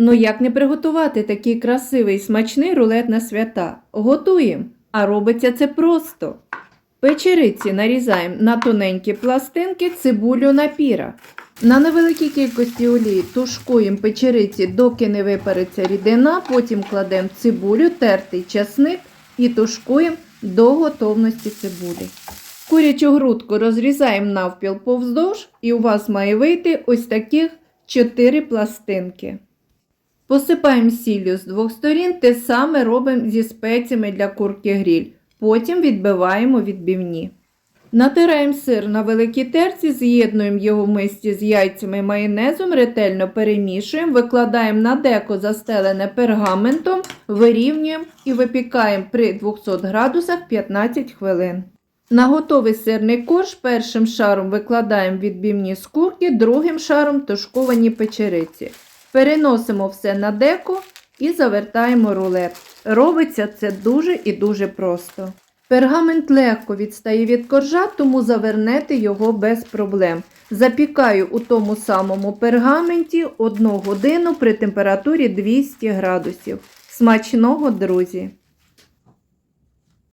Ну як не приготувати такий красивий смачний рулет на свята? Готуємо, а робиться це просто. Печериці нарізаємо на тоненькі пластинки цибулю напіра. На невеликій кількості олії тушкуємо печериці, доки не випариться рідина, потім кладемо цибулю, тертий часник і тушкуємо до готовності цибулі. Курячу грудку розрізаємо навпіл повздовж, і у вас має вийти ось таких 4 пластинки. Посипаємо сіллю з двох сторін, те саме робимо зі спеціями для курки гріль. Потім відбиваємо відбивні. Натираємо сир на великій терці, з'єднуємо його в мисці з яйцями і майонезом, ретельно перемішуємо, викладаємо на деко застелене пергаментом, вирівнюємо і випікаємо при 200 градусах 15 хвилин. На готовий сирний корж першим шаром викладаємо відбивні скурки, другим шаром тушковані печериці. Переносимо все на деко і завертаємо рулет. Робиться це дуже і дуже просто. Пергамент легко відстає від коржа, тому завернете його без проблем. Запікаю у тому самому пергаменті 1 годину при температурі 200 градусів. Смачного, друзі!